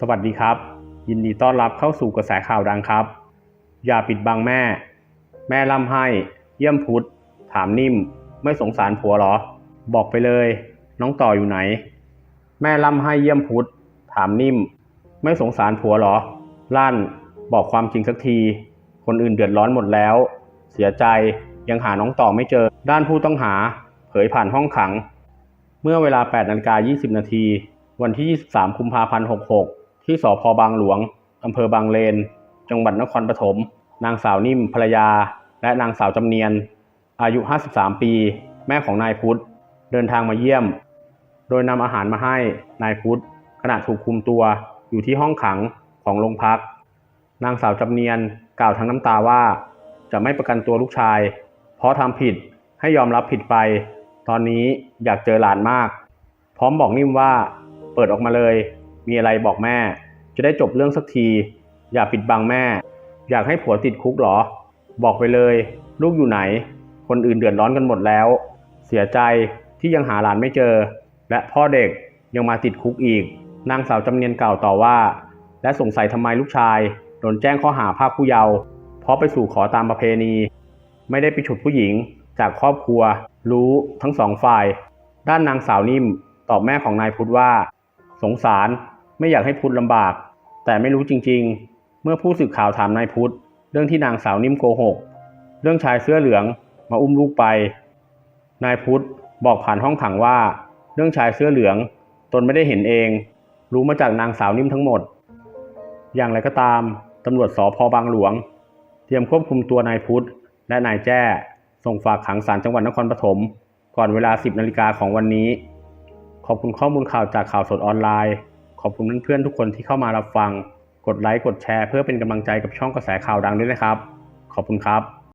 สวัสดีครับ ยินดีต้อนรับเข้าสู่กระแสข่าวดังครับ อย่าปิดบังแม่ แม่ร่ำให้ เยี่ยมพุทธถามนิ่ม ไม่สงสารผัวหรอ บอกไปเลย น้องต่ออยู่ไหน แม่ร่ำให้เยี่ยมพุทธถามนิ่ม ไม่สงสารผัวหรอ ลั่น บอกความจริงสักที คนอื่นเดือดร้อนหมดแล้ว เสียใจยังหาน้องต่อไม่เจอ ด้านผู้ต้องหา เผยผ่านห้องขัง เมื่อเวลา8นาฬิกา20 นาที วันที่ 23 กุมภาพันธ์ 66 ที่สพบางหลวง อำเภอบางเลน จังหวัดนครปฐม นางสาวนิ่มภรรยา และนางสาวจำเนียน อายุ 53 ปี แม่ของนายพุทธ เดินทางมาเยี่ยม โดยนำอาหารมาให้นายพุทธขณะถูกคุมตัวอยู่ที่ห้องขังของโรงพัก นางสาวจำเนียนกล่าวทั้งน้ำตาว่า จะไม่ประกันตัวลูกชาย เพราะทำผิดให้ยอมรับผิดไป ตอนนี้อยากเจอหลานมาก พร้อมบอกนิ่มว่า เปิดออกมาเลย มีอะไรบอกแม่ จะได้จบเรื่องสักที อย่าปิดบังแม่ อยากให้ผัวติดคุกเหรอ บอกไปเลย ลูกอยู่ไหน คนอื่นเดือดร้อนกันหมดแล้ว เสียใจที่ยังหาหลานไม่เจอ และพ่อเด็กยังมาติดคุกอีก นางสาวจำเนียนกล่าวต่อว่า และสงสัยทำไมลูกชายโดนแจ้งข้อหาภาคผู้เยาว์เพราะไปสู่ขอตามประเพณี ไม่ได้ไปฉุดผู้หญิงจากครอบครัว รู้ทั้งสองฝ่าย ด้านนางสาวนิ่มตอบแม่ของนายพุทธว่า สงสารไม่อยากให้พุทธลำบาก แต่ไม่รู้จริงๆ เมื่อผู้สื่อข่าวถามนายพุทธเรื่องที่นางสาวนิ่มโกหก เรื่องชายเสื้อเหลืองมาอุ้มลูกไป นายพุทธบอกผ่านห้องขังว่า เรื่องชายเสื้อเหลือง ตนไม่ได้เห็นเอง รู้มาจากนางสาวนิ่มทั้งหมด อย่างไรก็ตามตำรวจสพบางหลวง เตรียมควบคุมตัวนายพุทธและนายแจ้ ส่งฝากขังศาลจังหวัดนครปฐมก่อนเวลา 10นาฬิกาของวันนี้ ขอบคุณข้อมูลข่าวจากข่าวสดออนไลน์ ขอบคุณเพื่อนๆทุกคนที่เข้ามารับฟัง กดไลค์ กดแชร์เพื่อเป็นกำลังใจกับช่องกระแสข่าวดังด้วยนะครับ ขอบคุณครับ